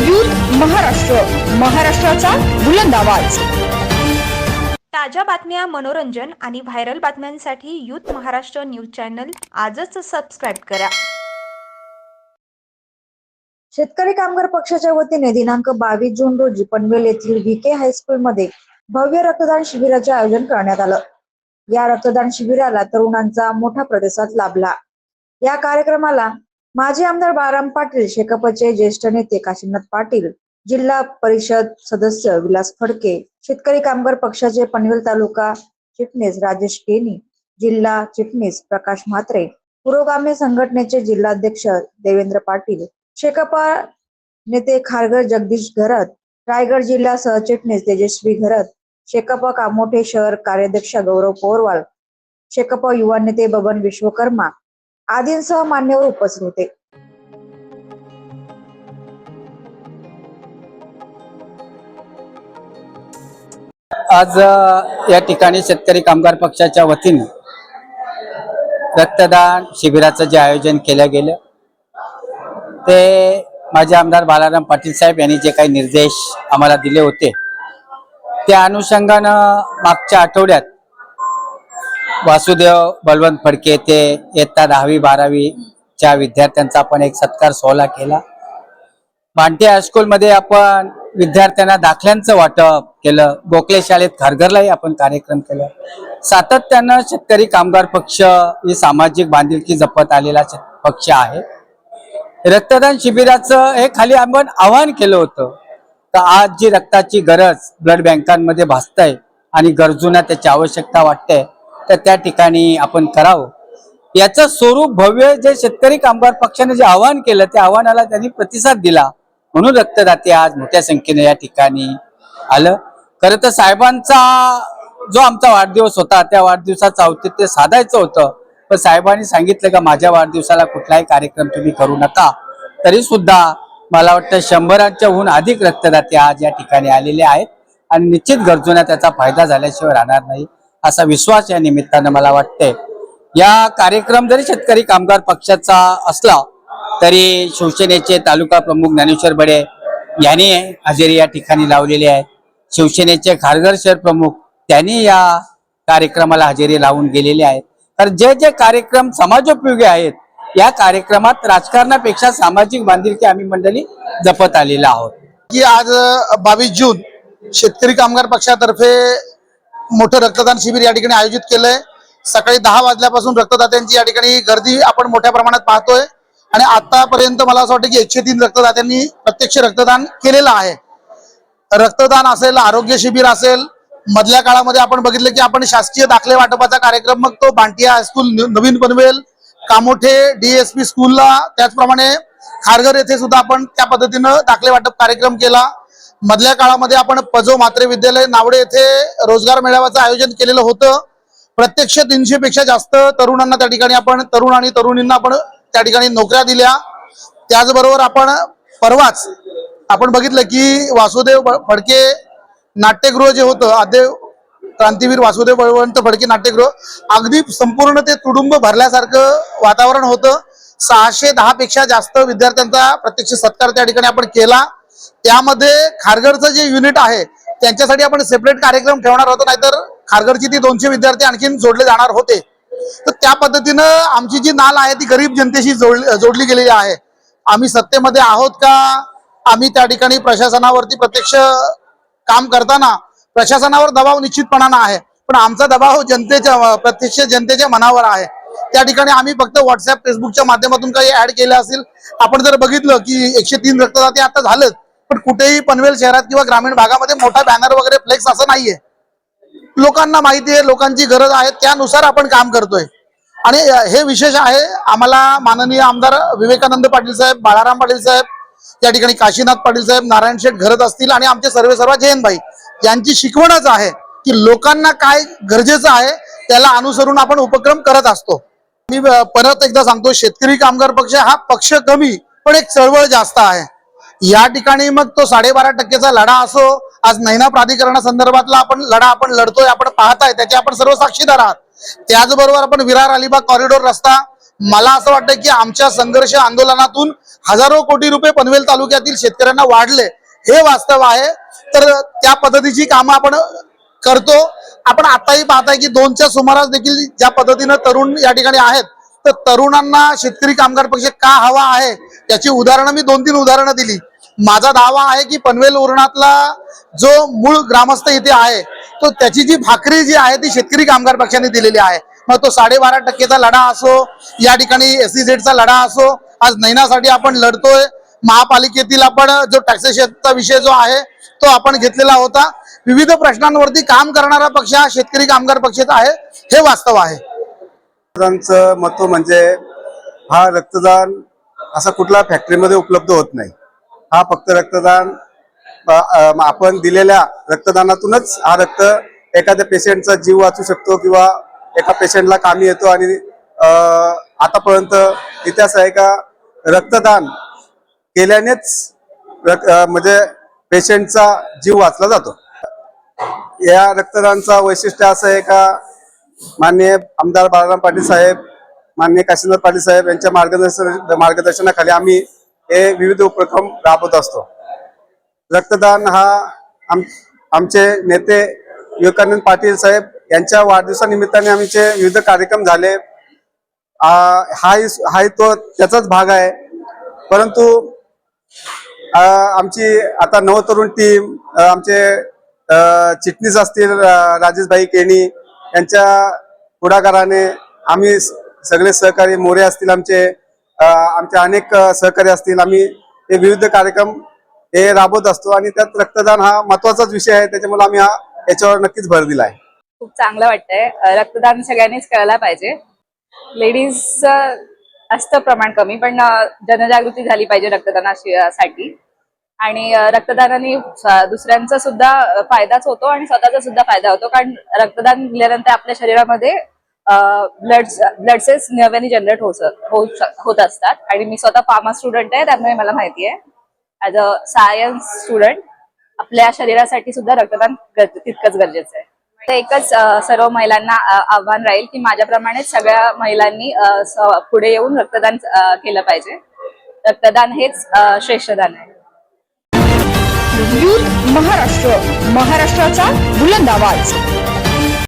Youth Maharashtra. महाराष्ट्राचा बुलंद आवाज. ताज्या बातम्या मनोरंजन आणि व्हायरल बातम्यांसाठी यूथ महाराष्ट्र न्यूज चॅनल आजच सबस्क्राईब करा. शेतकरी कामगार पक्षाच्या वतीने दिनांक बावीस जून रोजी पनवेल येथील व्ही के हायस्कूलमध्ये भव्य रक्तदान शिबिराचे आयोजन करण्यात आलं. या रक्तदान शिबिराला तरुणांचा मोठा प्रतिसाद लाभला. या कार्यक्रमाला माजी आमदार बाराम पाटील शेकापचे ज्येष्ठ नेते काशीनाथ पाटील जिल्हा परिषद सदस्य विलास फडके शेतकरी कामगार पक्षाचे पनवेल तालुका चिटणीस राजेश केनी जिल्हा चिटणीस प्रकाश म्हात्रे पुरोगामी संघटनेचे जिल्हाध्यक्ष देवेंद्र पाटील शेकापा नेते खारगर जगदीश घरत रायगड जिल्हा सहचिटणीस तेजस्वी घरत शेकापा कामोठे शहर कार्याध्यक्ष गौरव पोरवाल शेकापा युवा नेते बबन विश्वकर्मा आदींसह मान्यवर उपस्थित होते. आज या ठिकाणी शेतकरी कामगार पक्षाच्या वतीनं रक्तदान शिबिराचं जे आयोजन केलं गेलं ते माझे आमदार बालाराम पाटील साहेब यांनी जे काही निर्देश आम्हाला दिले होते त्या अनुषंगानं मागच्या आठवड्यात वासुदेव बलवंत फडके ते इयत्ता दहावी बारावीच्या विद्यार्थ्यांचा आपण एक सत्कार सोहळा केला. भांटे हायस्कूलमध्ये आपण विद्यार्थ्यांना दाखल्यांचं वाटप केलं. गोखले शाळेत खारघरलाही आपण कार्यक्रम केला. सातत्यानं शेतकरी कामगार पक्ष ही सामाजिक बांधिलकी जपत आलेला पक्ष आहे. रक्तदान शिबिराचं हे खाली आपण आवाहन केलं होतं तर आज जी रक्ताची गरज ब्लड बँकांमध्ये भासतंय आणि गरजूंना त्याची आवश्यकता वाटते तर त्या ठिकाणी आपण करावं. याचं स्वरूप भव्य जे शेतकरी कामगार पक्षाने जे आवाहन केलं त्या आव्हानाला त्यांनी प्रतिसाद दिला. म्हणून रक्तदाते आज मोठ्या संख्येने या ठिकाणी आलं. खरं तर साहेबांचा जो आमचा वाढदिवस होता त्या वाढदिवसाचं औचित्य साधायचं होतं. पण साहेबांनी सांगितलं का माझ्या वाढदिवसाला कुठलाही कार्यक्रम तुम्ही करू नका. तरी सुद्धा मला वाटतं शंभरांच्याहून अधिक रक्तदाते आज या ठिकाणी आलेले आहेत. आणि निश्चित गरजूंना त्याचा फायदा झाल्याशिवाय राहणार नाही. असा विश्वास या निमित्तानं मला वाटतंय. या कार्यक्रम जरी शेतकरी कामगार पक्षाचा असला तरी शिवसेनेचे तालुका प्रमुख ज्ञानेश्वर बडे यांनी हजेरी या ठिकाणी लावलेली आहे. शिवसेनेचे खारघर शहर प्रमुख त्यांनी या कार्यक्रमाला हजेरी लावून गेलेले आहेत. तर जे जे कार्यक्रम समाजोपयोगी आहेत या कार्यक्रमात राजकारणापेक्षा सामाजिक बांधिलकी आम्ही मंडळी जपत आलेला आहोत. की आज बावीस जून शेतकरी कामगार पक्षातर्फे मोठं रक्तदान शिबिर या ठिकाणी आयोजित केलंय. सकाळी दहा वाजल्यापासून रक्तदात्यांची या ठिकाणी गर्दी आपण मोठ्या प्रमाणात पाहतोय. आणि आतापर्यंत मला असं वाटतं की एकशे तीन रक्तदात्यांनी प्रत्यक्ष रक्तदान केलेलं आहे. रक्तदान असेल आरोग्य शिबिर असेल मधल्या काळामध्ये आपण बघितलं की आपण शासकीय दाखले वाटपाचा कार्यक्रम मग तो भांटिया हायस्कूल नवीन पनवेल कामोठे डीएसपी स्कूलला त्याचप्रमाणे खारघर येथे सुद्धा आपण त्या पद्धतीनं दाखले वाटप कार्यक्रम केला. मधल्या काळामध्ये आपण पजो मात्रे विद्यालय नावडे येथे रोजगार मेळाव्याचं आयोजन केलेलं होतं. प्रत्यक्ष तीनशे पेक्षा जास्त तरुणांना त्या ठिकाणी आपण तरुण आणि तरुणींना आपण त्या ठिकाणी नोकऱ्या दिल्या. त्याचबरोबर आपण परवाच आपण बघितलं की वासुदेव फडके नाट्यगृह जे होतं आदेव क्रांतीवीर वासुदेव बळवंत फडके नाट्यगृह अगदी संपूर्ण ते तुडुंब भरल्यासारखं वातावरण होतं. सहाशे दहा पेक्षा जास्त विद्यार्थ्यांचा प्रत्यक्ष सत्कार त्या ठिकाणी आपण केला. त्यामध्ये खारघरचं जे युनिट आहे त्यांच्यासाठी आपण सेपरेट कार्यक्रम ठेवणार होतो नाहीतर खारघरची ती दोनशे विद्यार्थी आणखीन जोडले जाणार होते. तर त्या पद्धतीनं आमची जी नाल आहे ती गरीब जनतेशी जोड जोडली गेलेली आहे. आम्ही सत्तेमध्ये आहोत का? आम्ही त्या ठिकाणी प्रशासनावरती प्रत्यक्ष काम करताना प्रशासनावर दबाव निश्चितपणानं आहे. पण आमचा दबाव जनतेच्या प्रत्यक्ष जनतेच्या मनावर आहे. त्या ठिकाणी आम्ही फक्त व्हॉट्सअप फेसबुकच्या माध्यमातून काही ऍड केलं असेल. आपण जर बघितलं की एकशे तीन रक्तदाते आता झालंच. पण कुठेही पनवेल शहरात किंवा ग्रामीण भागामध्ये मोठा बॅनर वगैरे फ्लेक्स असं नाहीये. लोकांना माहिती आहे लोकांची गरज आहे त्यानुसार आपण काम करतोय. आणि हे विशेष आहे आम्हाला माननीय आमदार विवेकानंद पाटील साहेब बाळाराम पाटील साहेब या ठिकाणी काशीनाथ पाटील साहेब नारायण शेठ घरत असतील आणि आमचे सर्वे सर्व जयंतभाई यांची शिकवणच आहे की लोकांना काय गरजेचं आहे त्याला अनुसरून आपण उपक्रम करत असतो. मी परत एकदा सांगतो शेतकरी कामगार पक्ष हा पक्ष कमी पण एक चळवळ जास्त आहे. या ठिकाणी मग तो साडेबारा टक्केचा लढा असो आज नैना प्राधिकरणासंदर्भातला आपण लढा आपण लढतोय आपण पाहताय त्याचे आपण सर्व साक्षीदार आहात. त्याचबरोबर आपण विरार अलिबाग कॉरिडॉर रस्ता मला असं वाटतं की आमच्या संघर्ष आंदोलनातून हजारो कोटी रुपये पनवेल तालुक्यातील शेतकऱ्यांना वाढले. हे वास्तव आहे. तर त्या पद्धतीची कामं आपण करतो. आपण आताही पाहताय की दोनच्या सुमारास देखील ज्या पद्धतीनं तरुण या ठिकाणी आहेत तर तरुणांना शेतकरी कामगार पक्ष का हवा आहे याची उदाहरणं मी दोन तीन उदाहरणं दिली. माझा दावा आहे की पनवेल उरणातला जो मूळ ग्रामस्थ इथे आहे तो त्याची जी भाकरी जी आहे ती शेतकरी कामगार पक्षाने दिलेली आहे. मग तो साडेबारा टक्केचा लढा असो या ठिकाणी एस सी झेडचा लढा असो आज नैनासाठी आपण लढतोय. महापालिकेतील आपण जो टॅक्सेशनचा विषय जो आहे तो आपण घेतलेला होता. विविध प्रश्नांवरती काम करणारा पक्ष हा शेतकरी कामगार पक्षात आहे हे वास्तव आहे. रक्तदानचं महत्त्व म्हणजे हा रक्तदान असा कुठला फॅक्टरीमध्ये उपलब्ध होत नाही. हा फक्त रक्तदान आपण दिलेल्या रक्तदानातूनच हा रक्त एखाद्या पेशंटचा जीव वाचू शकतो किंवा एका पेशंटला कामी येतो आणि आतापर्यंत इतिहास आहे का रक्तदान केल्यानेच रक- म्हणजे पेशंटचा जीव वाचला जातो. या रक्तदानचा वैशिष्ट्य असं आहे का माननीय आमदार बाळाराम पाटील साहेब माननीय काशीनाथ पाटील साहेब यांच्या मार्गदर्शन मार्गदर्शनाखाली आम्ही हे विविध उपक्रम राबवत असतो. रक्तदान हा आम आमचे नेते विवेकानंद पाटील साहेब यांच्या वाढदिवसानिमित्ताने आमचे विविध कार्यक्रम झाले. हाही हाही तो त्याचाच भाग आहे. परंतु आमची आता नवतरुण टीम आमचे चिटणीस असतील राजेशभाई केणी यांच्या पुढाकाराने आम्ही सगळे सहकारी मोरे असतील आमचे आमचे अनेक सहकारी असतील. आम्ही हे विविध कार्यक्रम हे राबवत असतो आणि त्यात रक्तदान हा महत्वाचाच विषय आहे. त्याच्यामुळे आम्ही हा याच्यावर नक्कीच भर दिला आहे. खूप चांगलं वाटतंय. रक्तदान सगळ्यांनीच करायला पाहिजे. लेडीज असतं प्रमाण कमी पण जनजागृती झाली पाहिजे रक्तदानासाठी आणि रक्तदानाने दुसऱ्यांचा सुद्धा फायदाच होतो आणि स्वतःचा सुद्धा फायदा होतो. कारण रक्तदान दिल्यानंतर आपल्या शरीरामध्ये ब्लड ब्लड सेल्स नव्याने जनरेट होत असतात. आणि मी स्वतः फार्मा स्टुडंट आहे त्यामुळे मला माहिती आहे. ऍज अ सायन्स स्टुडंट आपल्या शरीरासाठी सुद्धा रक्तदान तितकंच गरजेचं आहे. तर एकच सर्व महिलांना आव्हान राहील की माझ्याप्रमाणेच सगळ्या महिलांनी पुढे येऊन रक्तदान केलं पाहिजे. रक्तदान हेच श्रेष्ठदान आहे. युथ महाराष्ट्र महाराष्ट्राचा बुलंद आवाज.